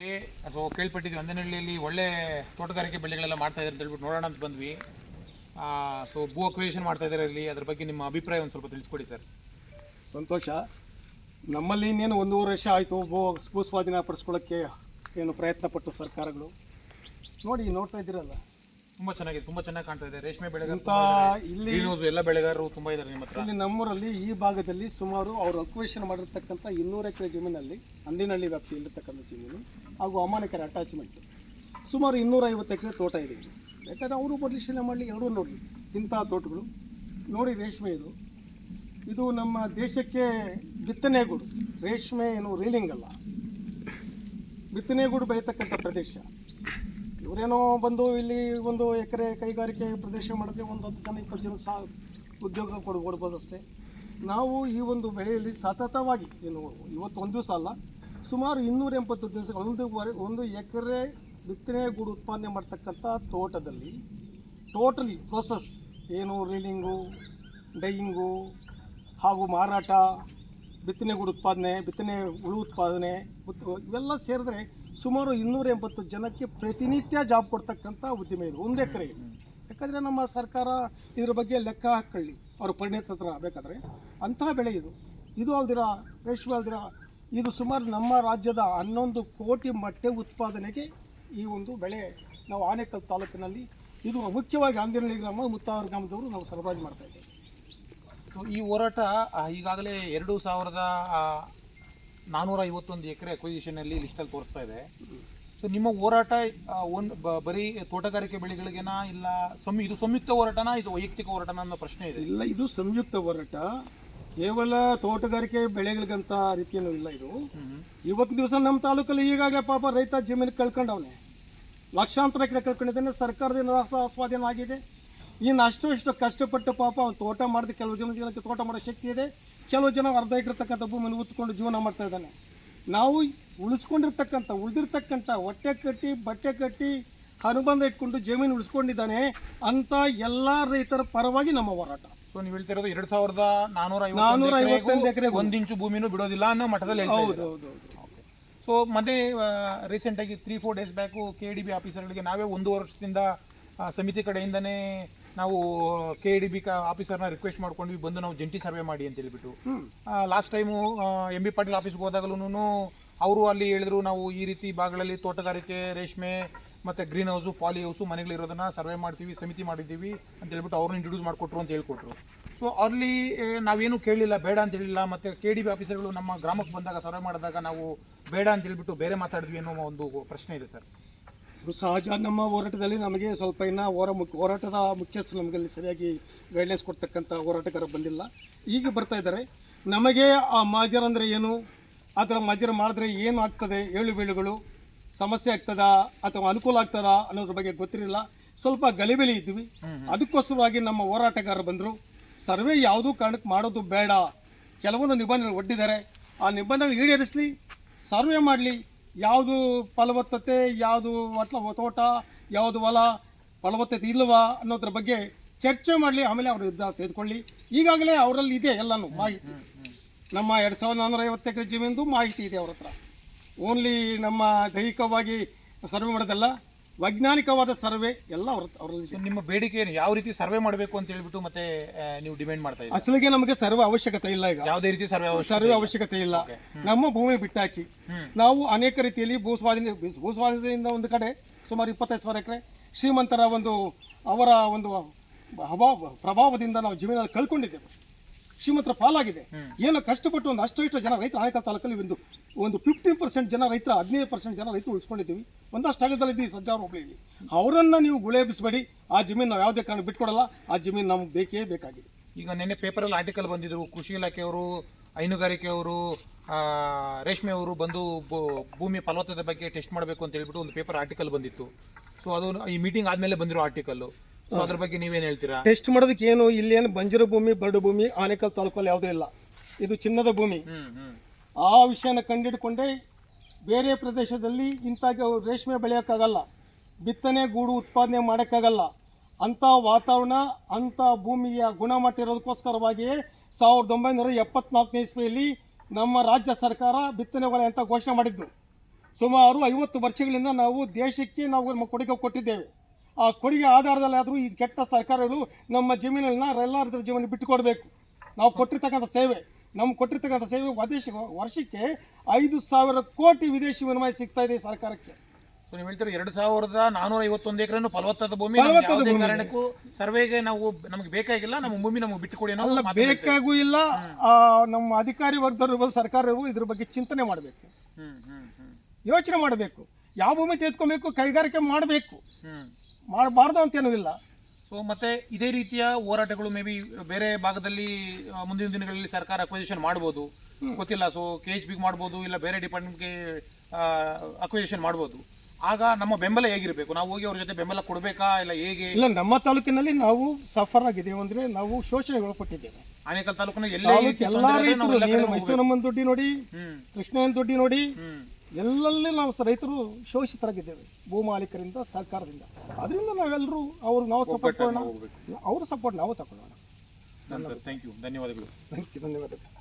ಅಥವಾ ಕೇಳ್ಪಟ್ಟಿದ್ವಿ ಅಂದನಹಳ್ಳಿಯಲ್ಲಿ ಒಳ್ಳೆ ತೋಟಗಾರಿಕೆ ಬೆಳೆಗಳೆಲ್ಲ ಮಾಡ್ತಾ ಇದ್ದಾರೆ ಅಂತ ಹೇಳ್ಬಿಟ್ಟು ನೋಡೋಣ ಅಂತ ಬಂದ್ವಿ. ಸೊ ಭೂ ಅಕ್ವಿಷನ್ ಮಾಡ್ತಾ ಇದ್ದಾರೆ ಇಲ್ಲಿ ಅದ್ರ ಬಗ್ಗೆ ನಿಮ್ಮ ಅಭಿಪ್ರಾಯ ಒಂದು ಸ್ವಲ್ಪ ತಿಳಿಸ್ಕೊಡಿ ಸರ್ ಸಂತೋಷ. ನಮ್ಮಲ್ಲಿ ಇನ್ನೇನು ಒಂದೂವರೆ ವರ್ಷ ಆಯಿತು ಭೂ ಭೂ ಸ್ವಾಧೀನ ಪಡಿಸ್ಕೊಳ್ಳೋಕ್ಕೆ ಏನು ಪ್ರಯತ್ನ ಪಟ್ಟು ಸರ್ಕಾರಗಳು. ನೋಡಿ, ನೋಡ್ತಾ ಇದ್ದೀರಲ್ಲ. ತುಂಬ ಚೆನ್ನಾಗಿದೆ ತುಂಬಾ ಚೆನ್ನಾಗಿ ಕಾಣ್ತಾ ಇದೆ. ರೇಷ್ಮೆ ಬೆಳೆಗಾರ ಇಂಥ ಇಲ್ಲಿ ಗ್ರೀನ್ ಎಲ್ಲ ಬೆಳೆಗಾರರು ತುಂಬಾ ಇದ್ದಾರೆ ನಿಮ್ಮ ಹತ್ರ. ಇಲ್ಲಿ ನಮ್ಮೂರಲ್ಲಿ ಈ ಭಾಗದಲ್ಲಿ ಸುಮಾರು ಅವರು ಅಕ್ವೇಷನ್ ಮಾಡಿರ್ತಕ್ಕಂಥ ಇನ್ನೂರು ಎಕರೆ ಜಮೀನಲ್ಲಿ ಅಂದಿನಹಳ್ಳಿ ವ್ಯಾಪ್ತಿಯಲ್ಲಿರ್ತಕ್ಕಂಥ ಜಮೀನು ಹಾಗೂ ಅಮಾನಕೆರೆ ಅಟ್ಯಾಚ್ಮೆಂಟ್ ಸುಮಾರು ಇನ್ನೂರೈವತ್ತು ಎಕರೆ ತೋಟ ಇದೆ ಇಲ್ಲಿ. ಯಾಕಂದರೆ ಅವರು ಪರಿಶೀಲನೆ ಮಾಡಲಿ ಎರಡೂ ನೋಡಲಿ ಇಂಥ ತೋಟಗಳು. ನೋಡಿ ರೇಷ್ಮೆ ಇದು. ಇದು ನಮ್ಮ ದೇಶಕ್ಕೆ ಬಿತ್ತನೆಗೂಡು. ರೇಷ್ಮೆ ಏನು ರೀಲಿಂಗ್ ಅಲ್ಲ. ಬಿತ್ತನೆಗೂಡು ಬೆಳೀತಕ್ಕಂಥ ಪ್ರದೇಶ. ಇವರೇನೋ ಬಂದು ಇಲ್ಲಿ ಒಂದು ಎಕರೆ ಕೈಗಾರಿಕೆ ಪ್ರದೇಶ ಮಾಡಿದ್ರೆ ಒಂದು ಹತ್ತು ಜನ, ಇಪ್ಪತ್ತು ಜನ ಸಹ ಉದ್ಯೋಗ ಕೊಡ್, ಕೊಡ್ಬೋದು ಅಷ್ಟೇ. ನಾವು ಈ ಒಂದು ಬೆಳೆಯಲ್ಲಿ ಸತತವಾಗಿ ಏನು ಇವತ್ತು ಒಂದು ದಿವಸ ಅಲ್ಲ, ಸುಮಾರು ಇನ್ನೂರ ಎಂಬತ್ತು ದಿವಸಗಳು ಒಂದು ಒಂದು ಎಕರೆ ಬಿತ್ತನೆ ಗೂಡು ಉತ್ಪಾದನೆ ಮಾಡ್ತಕ್ಕಂಥ ತೋಟದಲ್ಲಿ ಟೋಟಲಿ ಪ್ರೊಸೆಸ್ ಏನು ರೀಲಿಂಗು ಡೈಯಿಂಗು ಹಾಗೂ ಮಾರಾಟ, ಬಿತ್ತನೆ ಗೂಡು ಉತ್ಪಾದನೆ, ಬಿತ್ತನೆ ಹುಳು ಉತ್ಪಾದನೆ, ಉತ್- ಇವೆಲ್ಲ ಸೇರಿದ್ರೆ ಸುಮಾರು ಇನ್ನೂರ ಎಂಬತ್ತು ಜನಕ್ಕೆ ಪ್ರತಿನಿತ್ಯ ಜಾಬ್ ಕೊಡ್ತಕ್ಕಂಥ ಉದ್ದಿಮೆ ಇದು, ಒಂದು ಎಕರೆ ಯಾಕಂದರೆ ನಮ್ಮ ಸರ್ಕಾರ ಇದ್ರ ಬಗ್ಗೆ ಲೆಕ್ಕ ಹಾಕೊಳ್ಳಿ ಅವರು ಪರಿಣಿತ ಹತ್ರ ಬೇಕಾದರೆ. ಅಂತಹ ಬೆಳೆ ಇದು. ಇದು ಅಲ್ದಿರ ರೇಷ್ಮೆ ಅಲ್ದಿರ ಇದು ಸುಮಾರು ನಮ್ಮ ರಾಜ್ಯದ ಹನ್ನೊಂದು ಕೋಟಿ ಮೊಟ್ಟೆ ಉತ್ಪಾದನೆಗೆ ಈ ಒಂದು ಬೆಳೆ ನಾವು ಆನೇಕಲ್ ತಾಲೂಕಿನಲ್ಲಿ ಇದು ಮುಖ್ಯವಾಗಿ ಆಂಜನೇಯ ಗ್ರಾಮ, ಮುತ್ತಾವರ ಗ್ರಾಮದವರು ನಾವು ಸರಬರಾಜು ಮಾಡ್ತಾ ಇದ್ದೇವೆ. ಸೊ, ಈ ಹೋರಾಟ ಈಗಾಗಲೇ ಎರಡು ಸಾವಿರದ ನಾನ್ನೂರ ಐವತ್ತೊಂದು ಎಕರೆ ಅಕ್ವಿಸಿಷನಲ್ಲಿ ಲಿಸ್ಟಲ್ಲಿ ತೋರಿಸ್ತಾ ಇದೆ. ಸೊ ನಿಮ್ಮ ಹೋರಾಟ ಒಂದು ಬರೀ ತೋಟಗಾರಿಕೆ ಬೆಳೆಗಳಿಗೆನಾ ಇಲ್ಲ ಸಂ ಇದು ಸಂಯುಕ್ತ ಹೋರಾಟನಾ ಇದು ವೈಯಕ್ತಿಕ ಹೋರಾಟನ ಅನ್ನೋ ಪ್ರಶ್ನೆ ಇದೆ? ಇಲ್ಲ ಇದು ಸಂಯುಕ್ತ ಹೋರಾಟ. ಕೇವಲ ತೋಟಗಾರಿಕೆ ಬೆಳೆಗಳಿಗಂತ ರೀತಿಯೂ ಇಲ್ಲ ಇದು. ಇವತ್ತು ದಿವಸ ನಮ್ಮ ತಾಲೂಕಲ್ಲಿ ಈಗಾಗಲೇ ಪಾಪ ರೈತ ಜಮೀನು ಕಳ್ಕೊಂಡವನೆ. ಲಕ್ಷಾಂತರ ಎಕರೆ ಕಳ್ಕೊಂಡಿದ್ದೇನೆ. ಸರ್ಕಾರದಿಂದ ಸಹ ಸ್ವಾಧೀನ ಆಗಿದೆ. ಇನ್ನು ಅಷ್ಟು ಇಷ್ಟು ಕಷ್ಟಪಟ್ಟು ಪಾಪ ಅವ್ನು ತೋಟ ಮಾಡಿದ ಕೆಲವು ಜನ ಜನಕ್ಕೆ ತೋಟ ಮಾಡೋ ಶಕ್ತಿ ಇದೆ. ಕೆಲವು ಜನ ಅರ್ಧ ಎಕರೆ ತಕ್ಕಂಥ ಭೂಮಿನ ಉತ್ಕೊಂಡು ಜೀವನ ಮಾಡ್ತಾ ಇದ್ದಾನೆ. ನಾವು ಉಳಿಸ್ಕೊಂಡಿರ್ತಕ್ಕಂಥ ಉಳಿದಿರ್ತಕ್ಕಂಥ ಹೊಟ್ಟೆ ಕಟ್ಟಿ ಬಟ್ಟೆ ಕಟ್ಟಿ ಅನುಬಂಧ ಇಟ್ಕೊಂಡು ಜಮೀನು ಉಳಿಸ್ಕೊಂಡಿದ್ದಾನೆ ಅಂತ ಎಲ್ಲ ರೈತರ ಪರವಾಗಿ ನಮ್ಮ ಹೋರಾಟ. ಸೊ ನೀವು ಹೇಳ್ತಿರೋದು ಎರಡ್ ಸಾವಿರದ ನಾನೂರ ನಾನ್ನೂರ ಐವತ್ತೊಂದು ಎಕರೆಗೂ. ಒಂದ್ ಇಂಚು ಭೂಮಿನೂ ಬಿಡೋದಿಲ್ಲ ಅನ್ನೋ ಮಠದಲ್ಲಿ. ಹೌದು ಹೌದು ಸೊ ಮತ್ತೆ ರೀಸೆಂಟಾಗಿ three four days back K D B ಆಫೀಸರ್ಗಳಿಗೆ ನಾವೇ ಒಂದು ವರ್ಷದಿಂದ ಸಮಿತಿ ಕಡೆಯಿಂದನೇ ನಾವು ಕೆ ಡಿ ಬಿ ಆಫೀಸರ್ನ ರಿಕ್ವೆಸ್ಟ್ ಮಾಡ್ಕೊಂಡ್ವಿ ಬಂದು ನಾವು ಜಂಟಿ ಸರ್ವೆ ಮಾಡಿ ಅಂತ ಹೇಳ್ಬಿಟ್ಟು. Last time M B Patil ಆಫೀಸ್ಗೆ ಹೋದಾಗಲೂ ಅವರು ಅಲ್ಲಿ ಹೇಳಿದ್ರು ನಾವು ಈ ರೀತಿ ಭಾಗಗಳಲ್ಲಿ ತೋಟಗಾರಿಕೆ ರೇಷ್ಮೆ ಮತ್ತು ಗ್ರೀನ್ ಹೌಸು ಪಾಲಿ ಹೌಸು ಮನೆಗಳಿರೋದನ್ನ ಸರ್ವೆ ಮಾಡ್ತೀವಿ ಸಮಿತಿ ಮಾಡಿದ್ದೀವಿ ಅಂತ ಹೇಳ್ಬಿಟ್ಟು ಅವ್ರನ್ನ ಇಂಟ್ರೊಡ್ಯೂಸ್ ಮಾಡಿಕೊಟ್ರು ಅಂತ ಹೇಳ್ಕೊಟ್ರು. ಸೊ ಅಲ್ಲಿ ನಾವೇನು ಕೇಳಲಿಲ್ಲ ಬೇಡ ಅಂತ ಹೇಳಿಲ್ಲ ಮತ್ತು ಕೆ ಡಿ ಬಿ ಆಫೀಸರ್ಗಳು ನಮ್ಮ ಗ್ರಾಮಕ್ಕೆ ಬಂದಾಗ ಸರ್ವೆ ಮಾಡಿದಾಗ ನಾವು ಬೇಡ ಅಂತ ಹೇಳ್ಬಿಟ್ಟು ಬೇರೆ ಮಾತಾಡಿದ್ವಿ ಅನ್ನೋ ಒಂದು ಪ್ರಶ್ನೆ ಇದೆ ಸರ್. ಸಹಜ ನಮ್ಮ ಹೋರಾಟದಲ್ಲಿ ನಮಗೆ ಸ್ವಲ್ಪ ಇನ್ನು ಹೋರ ಮುಖ್ಯ ಹೋರಾಟದ ಮುಖ್ಯಸ್ಥರು ನಮಗೆ ಅಲ್ಲಿ ಸರಿಯಾಗಿ ಗೈಡ್ಲೈನ್ಸ್ ಕೊಡ್ತಕ್ಕಂಥ ಹೋರಾಟಗಾರ ಬಂದಿಲ್ಲ. ಈಗ ಬರ್ತಾ ಇದ್ದಾರೆ. ನಮಗೆ ಆ ಮಾಜರ್ ಅಂದರೆ ಏನು? ಆ ಥರ ಮಾಜರ್ ಮಾಡಿದ್ರೆ ಏನು ಆಗ್ತದೆ? ಏಳು ಬೀಳುಗಳು ಸಮಸ್ಯೆ ಆಗ್ತದಾ? ಅಥವಾ ಅನುಕೂಲ ಆಗ್ತದಾ ಅನ್ನೋದ್ರ ಬಗ್ಗೆ ಗೊತ್ತಿರಲಿಲ್ಲ. ಸ್ವಲ್ಪ ಗಲಿಬಿಲಿ ಇದ್ವಿ. ಅದಕ್ಕೋಸ್ಕರವಾಗಿ ನಮ್ಮ ಹೋರಾಟಗಾರರು ಬಂದರು. ಸರ್ವೆ ಯಾವುದೂ ಕಾರಣಕ್ಕೆ ಮಾಡೋದು ಬೇಡ. ಕೆಲವೊಂದು ನಿಬಂಧನೆಗಳು ಒಡ್ಡಿದ್ದಾರೆ. ಆ ನಿಬಂಧನೆಗಳು ಈಡೇರಿಸಲಿ, ಸರ್ವೆ ಮಾಡಲಿ. ಯಾವುದು ಫಲವತ್ತತೆ, ಯಾವುದು ಒಟ್ಲ ತೋಟ, ಯಾವುದು ಹೊಲ ಫಲವತ್ತತೆ ಇಲ್ಲವಾ ಅನ್ನೋದ್ರ ಬಗ್ಗೆ ಚರ್ಚೆ ಮಾಡಲಿ, ಆಮೇಲೆ ಅವರು ನಿರ್ಧಾರ ತೆಗೆದುಕೊಳ್ಳಿ. ಈಗಾಗಲೇ ಅವರಲ್ಲಿ ಇದೆ ಎಲ್ಲನೂ ಮಾಹಿತಿ. ನಮ್ಮ ಎರಡು ಸಾವಿರದ ನಾನ್ನೂರ ಐವತ್ತು ಎಕರೆ ಜಮೀನು ಮಾಹಿತಿ ಇದೆ ಅವ್ರ ಹತ್ರ. ಓನ್ಲಿ ನಮ್ಮ ದೈಹಿಕವಾಗಿ ಸರ್ವೆ ಮಾಡೋದಲ್ಲ ವೈಜ್ಞಾನಿಕವಾದ ಸರ್ವೆ ಎಲ್ಲ ಅವ್ರ ಅವರಲ್ಲಿ ನಿಮ್ಮ ಬೇಡಿಕೆ ಏನು ಯಾವ ರೀತಿ ಸರ್ವೆ ಮಾಡಬೇಕು ಅಂತ ಹೇಳ್ಬಿಟ್ಟು ಮತ್ತೆ ಆ, ನೀವು ಡಿಮ್ಯಾಂಡ್ ಮಾಡ್ತಾ ಇದ್ದೀರಿ? ಅಸಲಿಗೆ ನಮಗೆ ಸರ್ವೆ ಅವಶ್ಯಕತೆ ಇಲ್ಲ ಈಗ. ಯಾವುದೇ ರೀತಿ ಸರ್ವೆ ಅವಶ್ಯ ಸರ್ವೆ ಅವಶ್ಯಕತೆ ಇಲ್ಲ. ನಮ್ಮ ಭೂಮಿ ಬಿಟ್ಟಾಕಿ ನಾವು ಅನೇಕ ರೀತಿಯಲ್ಲಿ ಭೂ ಸ್ವಾಧೀನ ಭೂ ಸ್ವಾಧೀನದಿಂದ ಒಂದು ಕಡೆ ಸುಮಾರು ಇಪ್ಪತ್ತೈದು ಸಾವಿರ ಎಕರೆ ಶ್ರೀಮಂತರ ಒಂದು ಅವರ ಒಂದು ಹವಾ ಪ್ರಭಾವದಿಂದ ನಾವು ಜೀವನ ಕಳ್ಕೊಂಡಿದ್ದೇವೆ. ಶ್ರೀಮಂತರ ಪಾಲಾಗಿದೆ. ಏನೋ ಕಷ್ಟಪಟ್ಟು ಒಂದು ಅಷ್ಟು ಇಷ್ಟು ಜನ ರೈತರ ಆಯಕ ತಾಲೂಕಲ್ಲಿ ಒಂದು ಒಂದು ಫಿಫ್ಟಿ ಪರ್ಸೆಂಟ್ ಜನ ರೈತರ ಹದಿನೈದು ಪರ್ಸೆಂಟ್ ಜನ ರೈತರು ಉಳಿಸ್ಕೊಂಡಿದ್ದೀವಿ. ಒಂದಷ್ಟು ಜಾಗದಲ್ಲಿ ಇದ್ದೀವಿ ಸಜ್ಜಾರು ಹೋಬಳಿಯಲ್ಲಿ ಅವರನ್ನು ನೀವು ಗುಳೇಬಿಸಬೇಡಿ ಆ ಜಮೀನು ನಾವು ಯಾವುದೇ ಕಾರಣ ಬಿಟ್ಕೊಡಲ್ಲ. ಆ ಜಮೀನು ನಮ್ಗೆ ಬೇಕೇ ಬೇಕಾಗಿದೆ. ಈಗ ನಿನ್ನೆ ಪೇಪರಲ್ಲಿ ಆರ್ಟಿಕಲ್ ಬಂದಿದ್ರು ಕೃಷಿ ಇಲಾಖೆಯವರು ಹೈನುಗಾರಿಕೆಯವರು ರೇಷ್ಮೆ ರೇಷ್ಮೆಯವರು ಬಂದು ಭೂಮಿ ಫಲವತ್ತತೆ ಬಗ್ಗೆ ಟೆಸ್ಟ್ ಮಾಡಬೇಕು ಅಂತ ಹೇಳ್ಬಿಟ್ಟು ಒಂದು ಪೇಪರ್ ಆರ್ಟಿಕಲ್ ಬಂದಿತ್ತು. ಸೊ ಅದು ಈ ಮೀಟಿಂಗ್ ಆದಮೇಲೆ ಬಂದಿರೋ ಆರ್ಟಿಕಲ್ ಸೊ ಅದ್ರ ಬಗ್ಗೆ ನೀವೇನು ಹೇಳ್ತೀರಾ? ಟೆಸ್ಟ್ ಮಾಡೋದಕ್ಕೆ ಏನು ಇಲ್ಲೇನು ಬಂಜರು ಭೂಮಿ ಬರಡು ಭೂಮಿ ಆನೇಕಲ್ ತಾಲೂಕಲ್ಲಿ ಯಾವುದೂ ಇಲ್ಲ. ಇದು ಚಿನ್ನದ ಭೂಮಿ. ಆ ವಿಷಯನ ಕಂಡಿಡ್ಕೊಂಡೆ ಬೇರೆ ಪ್ರದೇಶದಲ್ಲಿ ಇಂಥ ರೇಷ್ಮೆ ಬೆಳೆಯೋಕ್ಕಾಗಲ್ಲ. ಬಿತ್ತನೆ, ಗೂಡು ಉತ್ಪಾದನೆ ಮಾಡೋಕ್ಕಾಗಲ್ಲ. ಅಂಥ ವಾತಾವರಣ, ಅಂಥ ಭೂಮಿಯ ಗುಣಮಟ್ಟ ಇರೋದಕ್ಕೋಸ್ಕರವಾಗಿಯೇ ಸಾವಿರದ ಒಂಬೈನೂರ ಎಪ್ಪತ್ನಾಲ್ಕನೇ ಇಸ್ವಿಯಲ್ಲಿ ನಮ್ಮ ರಾಜ್ಯ ಸರ್ಕಾರ ಬಿತ್ತನೆ ಹೊಳೆ ಅಂತ ಘೋಷಣೆ ಮಾಡಿದ್ದು. ಸುಮಾರು ಐವತ್ತು ವರ್ಷಗಳಿಂದ ನಾವು ದೇಶಕ್ಕೆ ನಾವು ನಮ್ಮ ಕೊಡುಗೆ ಕೊಟ್ಟಿದ್ದೇವೆ. ಆ ಕೊಡುಗೆ ಆಧಾರದಲ್ಲಿ ಆದರೂ ಈ ಕೆಟ್ಟ ಸರ್ಕಾರಗಳು ನಮ್ಮ ಜಮೀನನ್ನ ಎಲ್ಲರ ಜಮೀನು ಬಿಟ್ಟುಕೊಡಬೇಕು. ನಾವು ಕೊಟ್ಟಿರ್ತಕ್ಕಂಥ ಸೇವೆ. ನಮ್ಗೆ ಕೊಟ್ಟಿರ್ತಕ್ಕಂಥ ಸೇವೆ ವದೇಶ ವರ್ಷಕ್ಕೆ ಐದು ಸಾವಿರ ಕೋಟಿ ವಿದೇಶಿ ವಿನಿಮಯ ಸಿಗ್ತಾ ಇದೆ ಸರ್ಕಾರಕ್ಕೆ. ನೀವು ಹೇಳ್ತೀರಿ ಎರಡು ಸಾವಿರದ ನಾನೂರ ಐವತ್ತೊಂದು ಎಕರೆ ಫಲವತ್ತಾದ ಭೂಮಿ ಯಾವುದೇ ಕಾರಣಕ್ಕೂ ಸರ್ವೆಗೆ ನಾವು ನಮ್ಗೆ ಬೇಕಾಗಿಲ್ಲ ನಮ್ಮ ಭೂಮಿ ನಮ್ಗೆ ಬಿಟ್ಟುಕೊಡಿ ಬೇಕಾಗೂ ಇಲ್ಲ ನಮ್ಮ ಅಧಿಕಾರಿ ವರ್ಗದವರು ಸರ್ಕಾರವು ಇದ್ರ ಬಗ್ಗೆ ಚಿಂತನೆ ಮಾಡಬೇಕು. ಯೋಚನೆ ಮಾಡಬೇಕು. ಯಾವ ಭೂಮಿ ತೆಗೆದುಕೊಬೇಕು ಕೈಗಾರಿಕೆ ಮಾಡಬೇಕು. ಮಾಡಬಾರ್ದು ಅಂತೇನೂ ಇಲ್ಲ. ಸೊ ಮತ್ತೆ ಇದೇ ರೀತಿಯ ಹೋರಾಟಗಳು ಮೇ ಬಿ ಬೇರೆ ಭಾಗದಲ್ಲಿ ಮುಂದಿನ ದಿನಗಳಲ್ಲಿ ಸರ್ಕಾರ ಅಕ್ವಿಸಿಷನ್ ಮಾಡ್ಬೋದು. ಗೊತ್ತಿಲ್ಲ ಸೊ ಕೆ ಎಚ್ ಬಿಗೆ ಮಾಡ್ಬೋದು ಇಲ್ಲ ಬೇರೆ ಡಿಪಾರ್ಟ್ಮೆಂಟ್ಗೆ ಅಕ್ವಿಸಿಷನ್ ಮಾಡ್ಬೋದು. ಆಗ ನಮ್ಮ ಬೆಂಬಲ ಹೇಗಿರಬೇಕು? ನಾವು ಹೋಗಿ ಅವ್ರ ಜೊತೆ ಬೆಂಬಲ ಕೊಡಬೇಕಾ ಇಲ್ಲ ಹೇಗೆ? ಇಲ್ಲ ನಮ್ಮ ತಾಲೂಕಿನಲ್ಲಿ ನಾವು ಸಫರ್ ಆಗಿದ್ದೇವೆ ಅಂದ್ರೆ ನಾವು ಶೋಷಣೆಗಳು ಒಳಪಟ್ಟಿದ್ದೇವೆ ಆನೇಕಲ್ ತಾಲೂಕಿನ ಎಲ್ಲ ಎಲ್ಲಾ ಮೈಸೂರಮ್ಮನ ದುಡ್ಡಿ ನೋಡಿ ಹ್ಮ್. ಕೃಷ್ಣಯ್ಯನ ದುಡ್ಡಿ ನೋಡಿ ಎಲ್ಲಲ್ಲಿ ನಾವು ರೈತರು ಶೋಷಿತರಾಗಿದ್ದೇವೆ ಭೂ ಮಾಲೀಕರಿಂದ ಸರ್ಕಾರದಿಂದ. ಅದರಿಂದ ನಾವೆಲ್ಲರೂ ಅವ್ರು ನಾವು ಸಪೋರ್ಟ್ ಮಾಡೋಣ. ಅವ್ರ ಸಪೋರ್ಟ್ ನಾವು ತಗೊಳ್ಳೋಣ. ಥ್ಯಾಂಕ್ ಯು ಧನ್ಯವಾದಗಳು. ಥ್ಯಾಂಕ್ ಯು ಧನ್ಯವಾದಗಳು